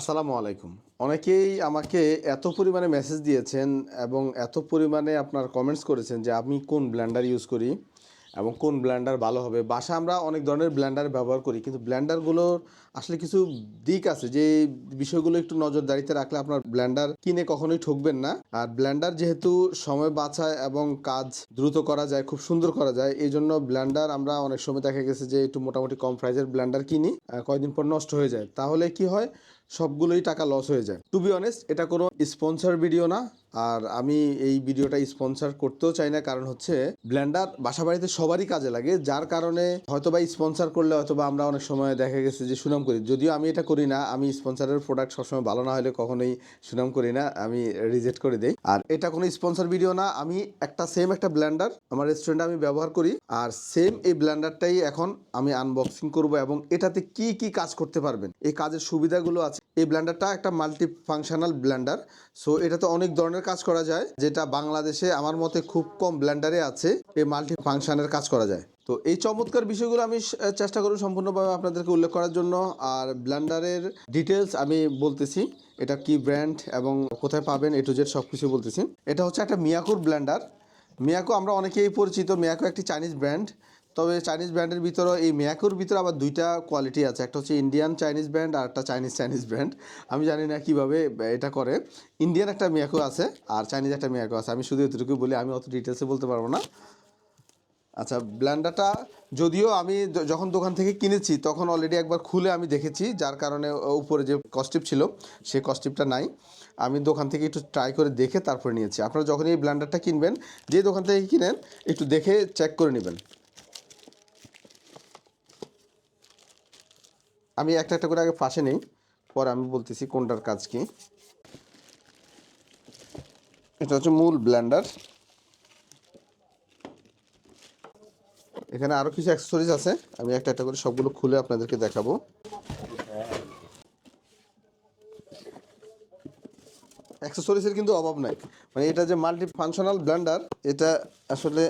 আসসালামু আলাইকুম। অনেকেই আমাকে এত পরিমাণে মেসেজ দিয়েছেন এবং এত পরিমাণে আপনার কমেন্টস করেছেন যে আমি কোন ব্ল্যান্ডার ইউজ করি এবং কোন ব্ল্যান্ডার ভালো হবে। বাসা আমরা অনেক ধরনের ব্ল্যান্ডার ব্যবহার করি কিন্তু ব্লেন্ডারগুলোর আসলে কিছু দিক আছে যে বিষয়গুলো একটু নজরদারিতে রাখলে আপনার ব্ল্যান্ডার কিনে কখনোই ঠকবেন না। আর ব্ল্যান্ডার যেহেতু সময় বাঁচায় এবং কাজ দ্রুত করা যায় খুব সুন্দর করা যায় এই জন্য ব্ল্যান্ডার আমরা অনেক সময় দেখা গেছে যে একটু মোটামুটি কম প্রাইজের ব্ল্যান্ডার কিনি আহ, কয়দিন পর নষ্ট হয়ে যায়। তাহলে কি হয়? সবগুলোই টাকা লস হয়ে যায়। টু বি অনেস্ট এটা কোনো স্পন্সর ভিডিও না। আর আমি এই ভিডিওটা স্পন্সর করতেও চাই না, কারণ হচ্ছে ব্ল্যান্ডার বাসা বাড়িতে সবারই কাজে লাগে, যার কারণে হয়তো বা স্পন্সর করলে হয়তো বা আমরা অনেক সময় দেখা গেছে যে সুনাম করি। যদিও আমি এটা করি না, আমি স্পন্সরের প্রোডাক্ট সবসময় ভালো না হলে কখনোই সুনাম করি না, আমি রিজেক্ট করে দিই। আর এটা কোনো স্পন্সর ভিডিও না, আমি একটা সেম একটা ব্ল্যান্ডার আমার রেস্টুরেন্টে আমি ব্যবহার করি, আর সেম এই ব্ল্যান্ডারটাই এখন আমি আনবক্সিং করব এবং এটাতে কি কি কাজ করতে পারবেন, এই কাজের সুবিধাগুলো আছে। এই ব্ল্যান্ডারটা একটা মাল্টি ফাংশনাল ব্ল্যান্ডার সো এটাতে অনেক ধরনের কাজ করা যায়, যেটা বাংলাদেশে আমার মতে খুব কম ব্লেন্ডারে আছে, এই মাল্টি ফাংশনের কাজ করা যায়। তো এই চমৎকার বিষয়গুলো আমি চেষ্টা করব সম্পূর্ণভাবে আপনাদেরকে উল্লেখ করার জন্য। আর ব্লেন্ডারের ডিটেলস আমি বলতেছি, এটা কি ব্র্যান্ড এবং কোথায় পাবেন এ টু জেড সব কিছু বলতেছি। এটা হচ্ছে একটা মিয়াকুর ব্লেন্ডার মিয়াকো আমরা অনেকেই পরিচিত মিয়াকো একটি চাইনিজ ব্র্যান্ড তবে চাইনিজ ব্র্যান্ডের ভিতরে এই মিয়াকোর ভিতরে আবার দুইটা কোয়ালিটি আছে। একটা হচ্ছে ইন্ডিয়ান চাইনিজ ব্র্যান্ড আর একটা চাইনিজ চাইনিজ ব্র্যান্ড আমি জানি না কীভাবে এটা করে। ইন্ডিয়ান একটা মিয়াকো আছে আর চাইনিজ একটা মিয়াকো আছে। আমি শুধু এতটুকু বলি, আমি অত ডিটেলসে বলতে পারব না। আচ্ছা ব্লেন্ডারটা যদিও আমি যখন দোকান থেকে কিনেছি, তখন অলরেডি একবার খুলে আমি দেখেছি, যার কারণে উপরে যে কস্টিপ ছিল সেই কস্টিপটা নাই। আমি দোকান থেকে একটু ট্রাই করে দেখে তারপরে নিয়েছি। আপনারা যখন এই ব্ল্যান্ডারটা কিনবেন, যে দোকান থেকে কিনেন, একটু দেখে চেক করে নেবেন। আমি একটা একটা করে আগে পাশে নেই। পরে আমি বলতেছি কোনটার কাজ কি। এটা হচ্ছে মূল ব্লেন্ডার এখানে আরও কিছু অ্যাক্সেসরিজ আছে। আমি একটা একটা করে সবগুলো খুলে আপনাদেরকে দেখাবো। অ্যাক্সেসরিজের কিন্তু অভাব নাই। মানে এটা যে মাল্টি ফাংশনাল ব্লেন্ডার এটা আসলে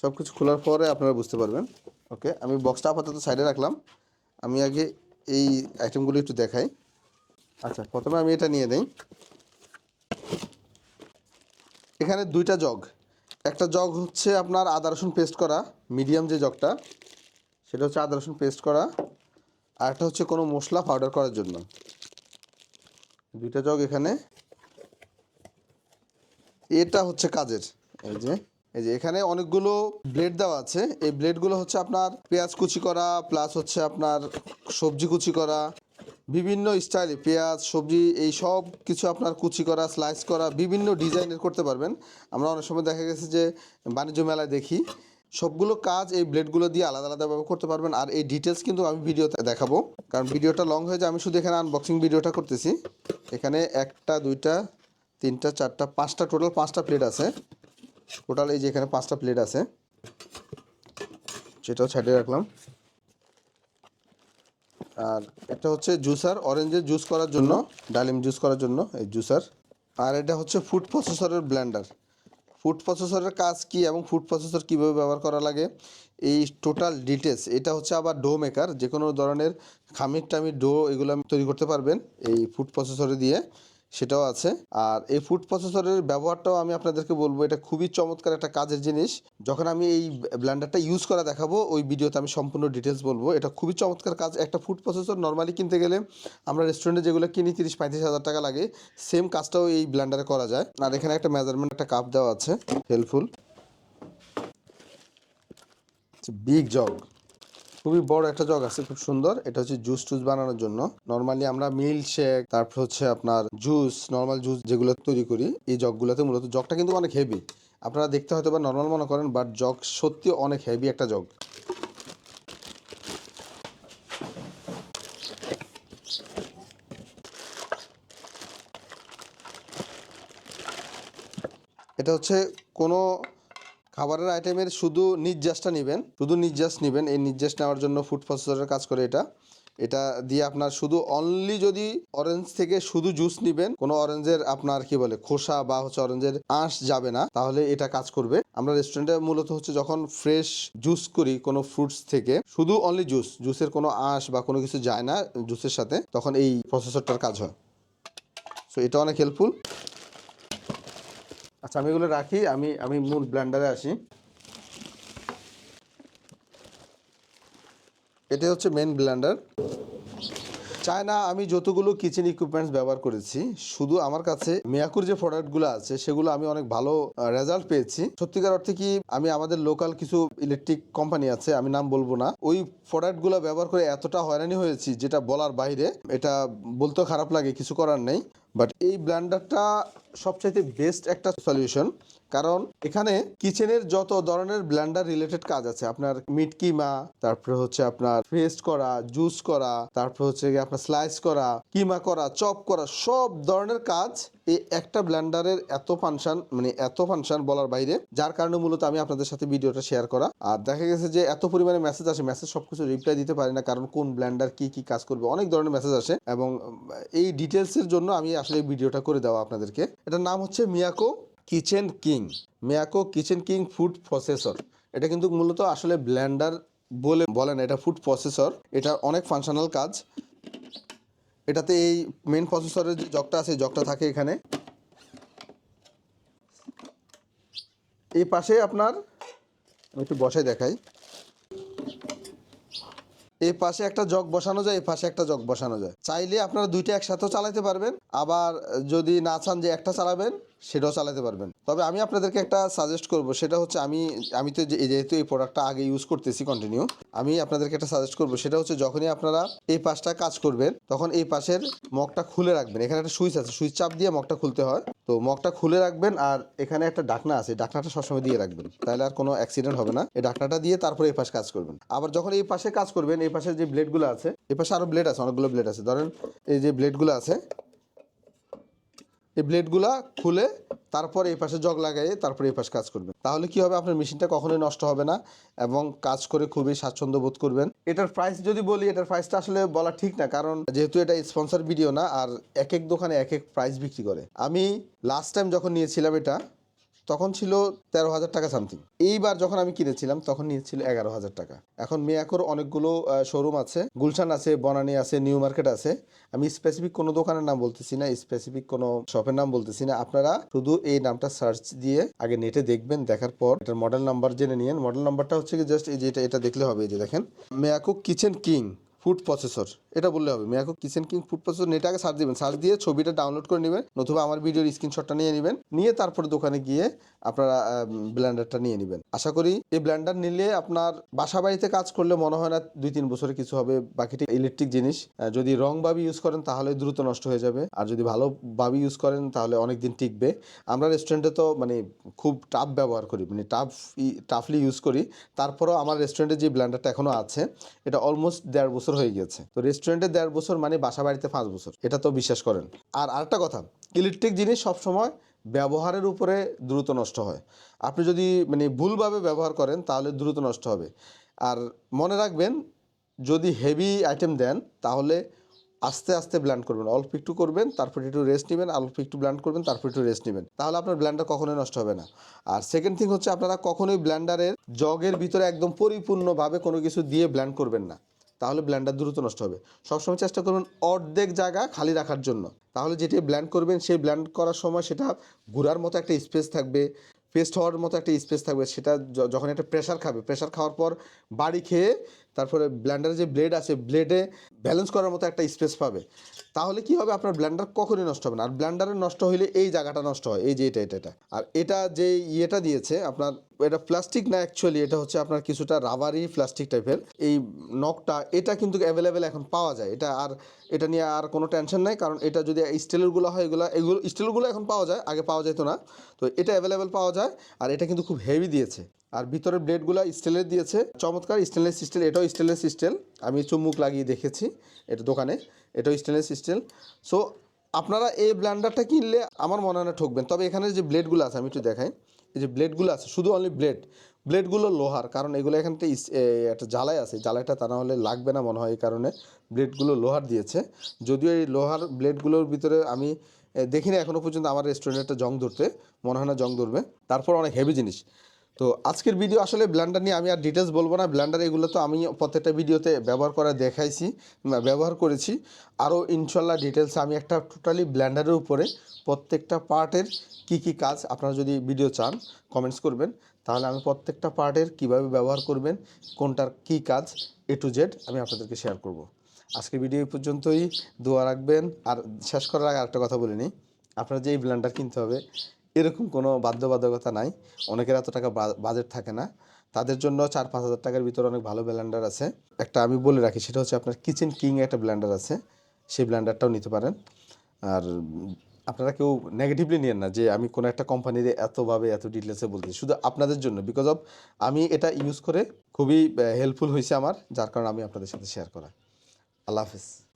সব কিছু খোলার পরে আপনারা বুঝতে পারবেন। ওকে আমি বক্সটা আপাতত সাইডে রাখলাম। আমি আগে এই আইটেমগুলো একটু দেখাই। আচ্ছা প্রথমে আমি এটা নিয়ে নেই। এখানে দুইটা জগ। একটা জগ হচ্ছে আপনার আদা রসুন পেস্ট করা মিডিয়াম যে জগটা, সেটা হচ্ছে আদা রসুন পেস্ট করা, আর একটা হচ্ছে কোনো মশলা পাউডার করার জন্য। দুইটা জগ এখানে। এটা হচ্ছে কাজের, এই যে। এই যে এখানে অনেকগুলো ব্লেড দেওয়া আছে। এই ব্লেডগুলো হচ্ছে আপনার পেঁয়াজ কুচি করা প্লাস হচ্ছে আপনার সবজি কুচি করা, বিভিন্ন স্টাইলে পেঁয়াজ, সবজি, এই সব কিছু আপনার কুচি করা স্লাইস করা, বিভিন্ন ডিজাইনের করতে পারবেন। আমরা অনেক সময় দেখা গেছে যে বাণিজ্য মেলায় দেখি, সবগুলো কাজ এই ব্লেডগুলো দিয়ে আলাদা আলাদাভাবে করতে পারবেন। আর এই ডিটেলস কিন্তু আমি ভিডিওতে দেখাবো। কারণ ভিডিওটা লং হয়ে যায়, আমি শুধু এখানে আনবক্সিং ভিডিওটা করতেছি। এখানে একটা, দুইটা, তিনটা, চারটা, পাঁচটা টোটাল পাঁচটা প্লেট আছে। টোটাল এই যে এখানে পাঁচটা প্লেট আছে, সেটাও ছাড়িয়ে রাখলাম। আর এটা হচ্ছে জুসার অরেঞ্জের জুস করার জন্য, ডালিম জুস করার জন্য এই জুসার আর এটা হচ্ছে ফুড প্রসেসরের ব্ল্যান্ডার ফুড প্রসেসরের কাজ কি এবং ফুড প্রসেসর কীভাবে ব্যবহার করা লাগে? এই টোটাল ডিটেলস এটা হচ্ছে আবার ডো মেকার যে কোনো ধরনের খামির টামির ডো এগুলো তৈরি করতে পারবেন এই ফুড প্রসেসরে দিয়ে। সেটাও আছে। আর এই ফুড প্রসেসরের ব্যবহারটাও আমি আপনাদেরকে বলব, এটা খুবই চমৎকার একটা কাজের জিনিস। যখন আমি এই ব্ল্যান্ডারটা ইউজ করা দেখাবো, ওই ভিডিওতে আমি সম্পূর্ণ ডিটেলস বলব। এটা খুবই চমৎকার কাজ। একটা ফুড প্রসেসর নর্মালি কিনতে গেলে আমরা রেস্টুরেন্টে যেগুলো কিনি, তিরিশ, পঁয়ত্রিশ হাজার টাকা লাগে সেম কাজটাও এই ব্ল্যান্ডারে করা যায়। আর এখানে একটা মেজারমেন্ট একটা কাপ দেওয়া আছে হেল্পফুল বিগ জগ খুবই বড় একটা জগ আছে, খুব সুন্দর। এটা হচ্ছে জুস টুস বানানোর জন্য। নর্মালি আমরা মিল্ক শেক তারপর হচ্ছে আপনার জুস নর্মাল জুস যেগুলো তৈরি করি, এই জগগুলোতে মূলত জগটা কিন্তু অনেক হেভি আপনারা দেখতে হয়তো বা নর্মাল মনে করেন বাট জগ সত্যি অনেক হেভি একটা জগ। এটা হচ্ছে কোনো খাবারের আইটেমের শুধু নির্যাসটা নেবেন, শুধু নির্যাস নেবেন, এই নির্যাস নেওয়ার জন্য ফুড প্রসেসরের কাজ করে এটা। এটা দিয়ে আপনার শুধু অনলি যদি অরেঞ্জ থেকে শুধু জুস নেবেন, কোনো অরেঞ্জের আপনার কি বলে, খোসা বা হচ্ছে অরেঞ্জের আঁশ যাবে না, তাহলে এটা কাজ করবে। আমরা রেস্টুরেন্টে মূলত হচ্ছে যখন ফ্রেশ জুস করি কোনো ফ্রুটস থেকে, শুধু অনলি জুস জুসের কোনো আঁশ বা কোনো কিছু যায় না জুসের সাথে, তখন এই প্রসেসরটার কাজ হয়। সো এটা অনেক হেল্পফুল আচ্ছা আমি এগুলো রাখি, আমি আমি মূল ব্ল্যান্ডারে আসি। এটা হচ্ছে মেন ব্লেন্ডার চায়না, আমি যতগুলো কিচেন ইকুইপমেন্টস ব্যবহার করেছি, শুধু আমার কাছে মিয়াকুর যে প্রোডাক্টগুলো আছে, সেগুলো আমি অনেক ভালো রেজাল্ট পেয়েছি। সত্যিকার অর্থে কি, আমি আমাদের লোকাল কিছু ইলেকট্রিক কোম্পানি আছে, আমি নাম বলব না। ওই প্রোডাক্টগুলো ব্যবহার করে এতটা হয়রানি হয়েছি, যেটা বলার বাইরে, এটা বলতেও খারাপ লাগে, কিছু করার নেই। বাট এই ব্লেন্ডারটা সবচাইতে বেস্ট একটা সলিউশন কারণ এখানে কিচেনের যত ধরনের ব্লেন্ডার রিলেটেড কাজ আছে, আপনার মিটকিমা তারপরে হচ্ছে আপনার পেস্ট করা জুস করা, তারপরে হচ্ছে আপনার স্লাইস করা, কিমা করা চপ করা, সব ধরনের কাজ এই একটা ব্ল্যান্ডারের এত ফাংশন মানে এত ফাংশন বলার বাইরে, যার কারণে মূলত আমি আপনাদের সাথে ভিডিওটা শেয়ার করা। আর দেখা গেছে যে এত পরিমাণে মেসেজ আসে মেসেজ সবকিছু রিপ্লাই দিতে পারি না, কারণ কোন ব্ল্যান্ডার কি কি কাজ করবে, অনেক ধরনের মেসেজ আসে। এবং এই ডিটেলসের জন্য আমি আসলে ভিডিওটা করে দেওয়া আপনাদেরকে। এটার নাম হচ্ছে Miyako kitchen king Miyako kitchen king food processor এটা কিন্তু মূলত আসলে ব্ল্যান্ডার বলে বলেন এটা ফুড প্রসেসর এটা অনেক ফাংশনাল কাজ। এটাতে এই মেন প্রসেসরের যে জগটা আছে জগটা থাকে এখানে। এই পাশে আপনার একটু বসাই দেখাই। এই পাশে একটা জগ বসানো যায়, এই পাশে একটা জগ বসানো যায়। চাইলে আপনারা দুইটা একসাথেও চালাতে পারবেন। আবার যদি না চান যে একটা চালাবেন সেটাও চালাতে পারবেন। তবে আমি আপনাদেরকে একটা সাজেস্ট করব, সেটা হচ্ছে আমি আমি তো যেহেতু এই প্রোডাক্টটা আগে ইউজ করতেছি কন্টিনিউ আমি আপনাদেরকে একটা সাজেস্ট করব, সেটা হচ্ছে যখনই আপনারা এই পাশটা কাজ করবেন, তখন এই পাশের মগটা খুলে রাখবেন। এখানে একটা সুইচ আছে, সুইচ চাপ দিয়ে মগটা খুলতে হয়। তো মগটা খুলে রাখবেন আর এখানে একটা ডাকনা আছে ডাকনাটা সবসময় দিয়ে রাখবেন। তাহলে আর কোনো অ্যাক্সিডেন্ট হবে না। এই ডাকনাটা দিয়ে তারপরে এই পাশে কাজ করবেন। আবার যখন এই পাশে কাজ করবেন, এই পাশে যে ব্লেডগুলো আছে, এই পাশে আরও ব্লেড আছে, অনেকগুলো ব্লেড আছে। ধরেন এই যে ব্লেডগুলো আছে এই ব্লেডগুলা খুলে তারপর এই পাশে জগ লাগাইয়ে তারপর এই পাশে কাজ করবেন। তাহলে কি হবে? আপনার মেশিনটা কখনোই নষ্ট হবে না এবং কাজ করে খুবই স্বাচ্ছন্দ্য বোধ করবেন। এটার প্রাইস যদি বলি, এটার প্রাইসটা আসলে বলা ঠিক না, কারণ যেহেতু এটা স্পন্সর ভিডিও না, আর এক এক দোকানে এক এক প্রাইস বিক্রি করে। আমি লাস্ট টাইম যখন নিয়েছিলাম এটা তখন ছিল তেরো হাজার টাকা সামথিং। এইবার যখন আমি কিনেছিলাম, তখন নিয়েছিল এগারো হাজার টাকা। এখন মিয়াকোর অনেকগুলো শোরুম আছে, গুলশান আছে, বনানী আছে, নিউ মার্কেট আছে। আমি স্পেসিফিক কোনো দোকানের নাম বলতেছি না স্পেসিফিক কোনো শপের নাম বলতেছি না। আপনারা শুধু এই নামটা সার্চ দিয়ে আগে নেটে দেখবেন, দেখার পর এটার মডেল নাম্বার জেনে নিন মডেল নাম্বারটা হচ্ছে কি জাস্ট এই যে এটা এটা দেখলে হবে, এই যে দেখেন। Miyako kitchen king food processor, এটা বললে হবে। Miyako kitchen king food processor, নেটে আগে সার্চ দিবেন। সার্চ দিয়ে ছবিটা ডাউনলোড করে নেবেন, নতুবা আমার ভিডিওর স্ক্রিনশটটা নিয়ে নেবেন, নিয়ে তারপরে দোকানে গিয়ে আপনারা ব্লেন্ডারটা নিয়ে নেবেন। আশা করি এই ব্লেন্ডার নিলে আপনার বাসা বাড়িতে কাজ করলে মনে হয় না দুই তিন বছরে কিছু হবে। বাকিটি ইলেকট্রিক জিনিস যদি রংভাবে ইউজ করেন তাহলে দ্রুত নষ্ট হয়ে যাবে। আর যদি ভালোভাবে ইউজ করেন তাহলে অনেক দিন টিকবে। আমরা রেস্টুরেন্টে তো মানে খুব টাফ ব্যবহার করি মানে টাফ টাফলি ইউজ করি। তারপরেও আমার রেস্টুরেন্টে যে ব্লেন্ডারটা এখনও আছে, এটা অলমোস্ট দেড় বছর হয়ে গেছে তো রেস্টুরেন্টে দেড় বছর মানে বাসা বাড়িতে পাঁচ বছর। এটা তো বিশ্বাস করেন। আর আরেকটা কথা ইলেকট্রিক জিনিস সবসময় ব্যবহারের উপরে দ্রুত নষ্ট হয়। আপনি যদি মানে ভুলভাবে ব্যবহার করেন, তাহলে দ্রুত নষ্ট হবে। আর মনে রাখবেন, যদি হেভি আইটেম দেন, তাহলে আস্তে আস্তে ব্ল্যান্ড করবেন। অল্প একটু করবেন, তারপর একটু রেস্ট নেবেন, অল্প একটু ব্ল্যান্ড করবেন, তারপর একটু রেস্ট নেবেন। তাহলে আপনার ব্ল্যান্ডার কখনোই নষ্ট হবে না। আর সেকেন্ড থিং হচ্ছে, আপনারা কখনোই ব্ল্যান্ডারের জগের ভিতরে একদম পরিপূর্ণভাবে কোনো কিছু দিয়ে ব্ল্যান্ড করবেন না। তাহলে ব্ল্যান্ডার দ্রুত নষ্ট হবে। সবসময় চেষ্টা করবেন অর্ধেক জায়গা খালি রাখার জন্য। তাহলে যেটি ব্ল্যান্ড করবেন, সেই ব্ল্যান্ড করার সময় সেটা ঘোরার মতো একটা স্পেস থাকবে পেস্ট হওয়ার মতো একটা স্পেস থাকবে। সেটা যখন একটা প্রেশার খাবে প্রেশার খাওয়ার পর বাড়ি খেয়ে তারপরে ব্ল্যান্ডারের যে ব্লেড আছে ব্লেডে ব্যালেন্স করার মতো একটা স্পেস পাবে। তাহলে কি হবে? আপনার ব্ল্যান্ডার কখনোই নষ্ট হবে না। আর ব্ল্যান্ডারের নষ্ট হইলে এই জায়গাটা নষ্ট হয়, এই যে এটা এটা এটা। আর এটা যে ইয়েটা দিয়েছে, আপনার এটা প্লাস্টিক না অ্যাকচুয়ালি এটা হচ্ছে আপনার কিছুটা রাবারি প্লাস্টিক টাইপের এই নখটা, এটা কিন্তু অ্যাভেলেবেল এখন পাওয়া যায়। এটা আর, এটা নিয়ে আর কোনো টেনশন নাই, কারণ এটা যদি স্টিলেরগুলো হয়, এগুলো এগুলো স্টিলগুলো এখন পাওয়া যায়, আগে পাওয়া যেত না। তো এটা অ্যাভেলেবেল পাওয়া যায়, আর এটা কিন্তু খুব হেভি দিয়েছে। আর ভিতরের ব্লেডগুলো স্টিলের দিয়েছে। চমৎকার স্টেনলেস স্টিল, এটাও স্টেনলেস স্টিল। আমি চুমুক লাগিয়ে দেখেছি এটা দোকানে, এটাও স্টেনলেস স্টিল। সো আপনারা এই ব্ল্যান্ডারটা কিনলে আমার মনে হয় না ঠকবেন। তবে এখানে যে ব্লেডগুলো আছে, আমি একটু দেখাই। এই যে ব্লেডগুলো আছে, শুধু অনলি ব্লেড। ব্লেডগুলো লোহার, কারণ এগুলো এখান থেকে ইস- একটা জ্বালাই আছে। জ্বালাইটা তা না হলে লাগবে না মনে হয় এই কারণে ব্লেডগুলো লোহার দিয়েছে। যদিও এই লোহার ব্লেডগুলোর ভিতরে আমি দেখিনি এখনও পর্যন্ত আমার রেস্টুরেন্টে জং ধরতে। মনে হয় না জং ধরবে। তারপর অনেক হেভি জিনিস। তো আজকের ভিডিও আসলে ব্লেন্ডার নিয়ে আমি আর ডিটেলস বলব না। ব্লেন্ডার এগুলো তো আমি প্রত্যেকটা ভিডিওতে ব্যবহার করা দেখাইছি ব্যবহার করেছি। আরও ইনশাল্লাহ ডিটেলস আমি একটা টোটালি ব্ল্যান্ডারের উপরে প্রত্যেকটা পার্টের কি কি কাজ আপনারা যদি ভিডিও চান কমেন্টস করবেন, তাহলে আমি প্রত্যেকটা পার্টের কীভাবে ব্যবহার করবেন, কোনটার কি কাজ এ টু জেড আমি আপনাদেরকে শেয়ার করব। আজকের ভিডিও এই পর্যন্তই। দোয়া রাখবেন। আর শেষ করার আগে আরেকটা কথা বলে নিই। আপনারা যে এই ব্ল্যান্ডার কিনতে হবে এরকম কোনো বাধ্যবাধকতা নাই। অনেকের এত টাকা বাজেট থাকে না। তাদের জন্য চার পাঁচ হাজার টাকার ভিতরে অনেক ভালো ব্লেন্ডার আছে। একটা আমি বলে রাখি, সেটা হচ্ছে আপনার কিচেন কিং একটা ব্ল্যান্ডার আছে। সেই ব্ল্যান্ডারটাও নিতে পারেন। আর আপনারা কেউ নেগেটিভলি নিয়েন না যে আমি কোনো একটা কোম্পানির এতভাবে, এত ডিটেলসে বলতেছি। শুধু আপনাদের জন্য বিকজ অফ আমি এটা ইউজ করে খুবই হেল্পফুল হয়েছে আমার, যার কারণে আমি আপনাদের সাথে শেয়ার করা। আল্লাহ হাফিজ।